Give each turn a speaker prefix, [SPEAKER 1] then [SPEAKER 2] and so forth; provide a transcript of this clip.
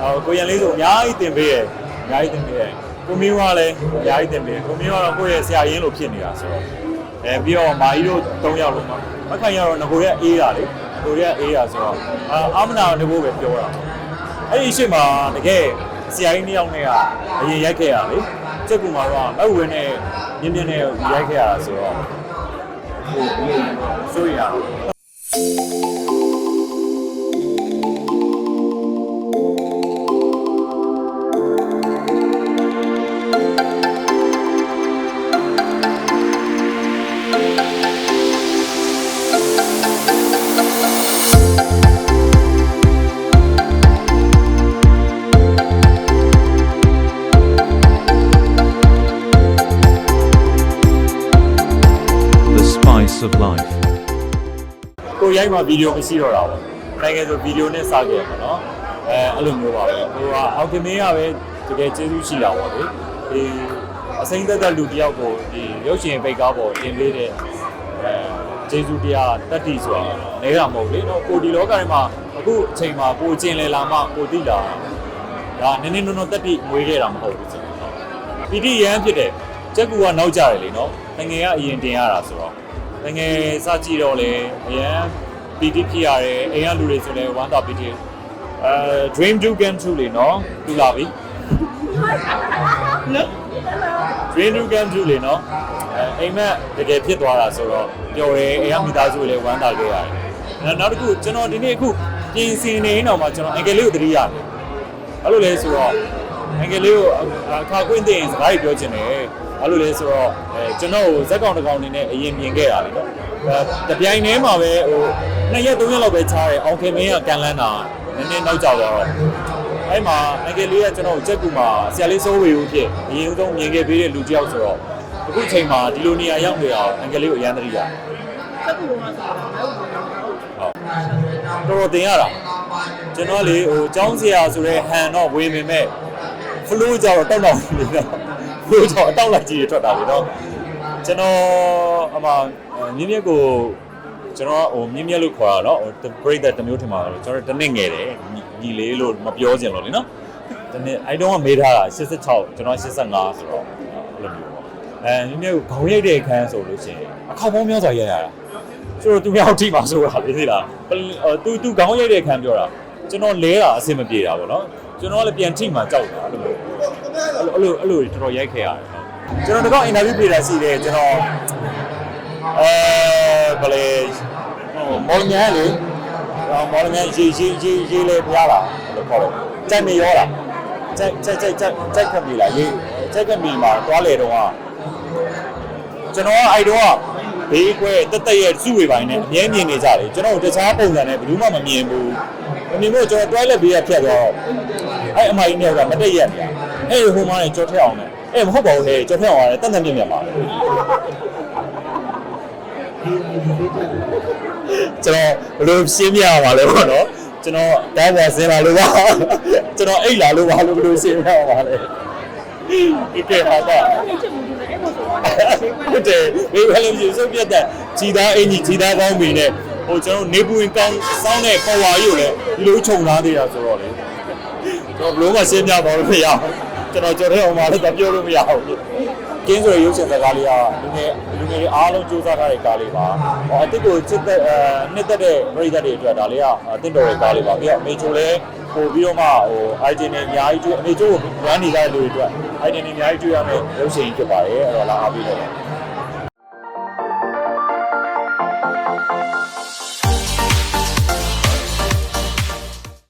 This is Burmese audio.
[SPEAKER 1] ဟိုကိုရန်လေးဆိုအများကြီးတင်ပေးရယ်အများကြီးတင်ပေးရယ်ကိုမင်းကလည်းအများကြီးတင်ပေးရယ်ကိုမင်းကတော့ကိုယ့်ရဲ့ဆရာရင်းလိုဖြစ်နေတာဆိုတော့အဲပြီးတော့မာကြီးတို့၃ယောက်လုံးမှာမခိုင်ရတော့ငကိုရက်အေးတာလေငကိုရက်အေးတာဆိုတော့အာအာမနာတဘောပဲပြောတာအဲ့ဒီအရှိမတကယ်ဆရာကြီးနှစ်ယောက်နဲ့ကအရင်ရိုက်ခဲ့ရလေစက်ကူမှာတော့မဟုတ်ဝင်နဲ့မြင်းမြင်းနဲ့ရိုက်ခဲ့ရတာဆိုတော့ဟိုဆိုရ
[SPEAKER 2] spice of life.
[SPEAKER 1] ကိုရိုက်မှာဗီဒီယိုမရှိတော့တာပေါ့နိုင်ငံဆိုဗီဒီယိုနဲ့စခဲ့ပါတော့အဲအဲ့လိုမျိုးပါပဲကိုကအောက်ကမင်းကပဲတကယ်ကျေးဇူးရှိတာပေါ့လေဒီအစိမ့်သက်သက်လူတစ်ယောက်ကိုဒီရုပ်ရှင်ပိတ်ကားပေါ်တင်ပေးတဲ့အဲ ကျေးဇူးတရားတတ္တိဆိုတာနေတာမဟုတ်လေနော်ကိုဒီလောကထဲမှာအခုအချိန်မှာကိုကျင်လေလာမှကိုသိလာဒါနည်းနည်းနော်နော်တတ္တိမွေးခဲ့တာမဟုတ်ဘူးဆိုတော့ပီတိရန်ဖြစ်တယ်ချက်ကူကနောက်ကြတယ်လေနော်ငငယ်ကအရင်တင်ရတာဆိုတော့တကယ်စကြည့်တော့လေအရန်ပီတိဖြစ်ရတယ်အိမ်ကလူတွေဆိုလည်းဝမ်းသာပီတိအဲ dream do come true လေနော်တူလာပြီနော် dream do come true လေနော် အဲအိမ်မက်တကယ်ဖြစ်သွားတာဆိုတော့ပျော်တယ်အိမ်ကမိသားစုတွေလည်းဝမ်းသာခဲ့ရတယ်နောက်နောက်တစ်ခုကျွန်တော်ဒီနေ့အခုပြင်ဆင်နေနေတော့မှကျွန်တော်အင်္ဂလိပ်ကိုသတိရတယ်အဲ့လိုလဲဆိုတော့အင်္ဂလိပ်ကိုအခါခွင့်သိရင်စကားကြီးပြောချင်တယ်အဲ့လိုလဲဆိုတော့အဲကျွန်တော်ကိုဇက်ကောင်တစ်ကောင်အနေနဲ့အရင်မြင်ခဲ့တာလေနော်အဲတပြိုင်တည်းမှာပဲဟိုနှစ်ရက်သုံးရက်လောက်ပဲချားတယ်အောင်ခင်မင်းကကန်လန်းတာနည်းနည်းနောက်ကျသွားတော့အဲ့မှာအင်္ဂလိပ်ကကျွန်တော်ကိုချက်ကူမှာဆရာလေးစိုးဝေဦးဖြစ်အရင်ဆုံးမြင်ခဲ့ပေးတဲ့လူတစ်ယောက်ဆိုတော့ အခုချိန်မှာဒီလိုနေရာရောက်နေအောင်အင်္ဂလိပ်ကိုအရန်သတိရတယ်
[SPEAKER 3] တက်ကူတော့ဆိုတာမဟုတ်ဘူး
[SPEAKER 1] တော်တော်တင်ရတာကျွန်တော်လေဟိုចောင်းဆရာဆိုတဲ့ဟန်တော့ဝေပေမဲ့ flow ကြောင့်တောက်တော့နေတော့ flow ကြောင့်အတောက်လိုက်ကြီးတွေထွက်တာလေနော်ကျွန်တော်အမမြင်းမြက်ကိုကျွန်တော်ဟိုမြင်းမြက်လို့ခေါ်တာနော်ဟိုပရိသတ်တစ်မျိုးထင်ပါတော့ကျွန်တော်တနစ်ငယ်တယ်ညီလေးလို့မပြောချင်လို့လေနော်တနစ်အဲ့တော့ကမေးထားတာ86ကျွန်တော်85ဆိုတော့အဲ့လိုမျိုးပေါ့ အဲမြင်းမြက်ကိုခေါင်းရိုက်တဲ့အခန်းဆိုလို့ရှိရင်အခေါက်ပေါင်းများစွာရိုက်ရတာဆိုတော့သူများထိပါဆိုတာလေသိလားသူသူခေါင်းရိုက်တဲ့ခံပြောတာကျွန်တော်လဲတာအဆင်မပြေတာပေါ့နော်ကျွန်တော်လည်းပြန်ထိမှကြောက်တာအဲ့လိုအဲ့လိုအဲ့လိုတော်တော်ရိုက်ခဲ့ရတယ်ကျွန်တော်တကောက်အင်တာဗျူးပေးတာရှိတယ်ကျွန်တော်အဲဘယ်လေမော်ညာလေမော်ညာရေးရေးရေးရေးလေပြားလာလို့ခေါ်တယ်ကြိုက်မရောလားကြိုက်ကြိုက်ကြိုက်ကြိုက်ကြိုက်ကပ်ပြီလားရေးကြိုက်ကပ်ပြီမှာတွားလေတော့ ကကျွန်တော်ကအဲ့တော့ဘေးကွဲတက်တက်ရဲ့စုဝေပိုင်းနဲ့အမြဲမြင်နေကြတယ်ကျွန်တော်တခြားပုံစံနဲ့ဘယ်သူမှမမြင်ဘူးမမြင်ဘူးကျွန်တော် toilet ဘေးကဖြတ်တော့အဲ့အမကြီးနဲ့ကမတက်ရက်နေအဲ့ဟိုမှလည်းကြော်ထက်အောင်နဲ့အဲ့မဟုတ်ပါဘူးဟဲ့ကြော်ထက်အောင်ရတယ်တက်တက်မြင်မြင်ပါကျွန်တော်ဘယ်လိုရှင်းပြရမှာလဲပေါ့နော်ကျွန်တော်တောင်းပါစင်လာလို့ပါကျွန်တော်အိတ်လာလို့ပါလို့ဘယ်လိုရှင်းပြရမှာလဲ ဒီကဲဟာပါ
[SPEAKER 3] အဲ့ချစ်မှုတွေအဲ့လိုဆိုတော့
[SPEAKER 1] ဟုတ်တယ်ဘေးဘယ်လိုမျိုးစုပ်ပြတ်တဲ့ခြီသားအင်ကြီးခြီသားကောင်းပြီနဲ့ဟိုကျွန်တော်နေပူရင်ကောင်းစောင်းတဲ့ပေါ်ဝါကြီးကိုလည်းဒီလိုခြုံထားသေးတာဆိုတော့လေကျွန်တော်ဘလို့မှရှင်းပြပါလို့မရအောင်ကျွန်တော်ကြော်တဲ့အောင်မလည်းတော့ပြောလို့မရအောင်ကင်းဆိုရရုပ်ရှင်စကားလေးကလူငယ်လူငယ်တွေအားလုံးစူးစမ်းထားတဲ့ကားလေးပါဟောအစ်ကိုချစ်တဲ့အဲနှစ်သက်တဲ့ပရိသတ်တွေအတွက်ဒါလေးကအစ်တော်ရဲ့ကားလေးပါပြီးတော့အမေချိုလည်းပို့ပြီးတော့မှဟို item တွေအများကြီးတွေ့အမေချိုကို run နေကြတဲ့လူတွေအတွက် item တွေအများကြီးတွေ့ရမယ်ရုပ်ရှင်ကြီးဖြစ်ပါတယ်အဲ့တော့လာအားပေးလို့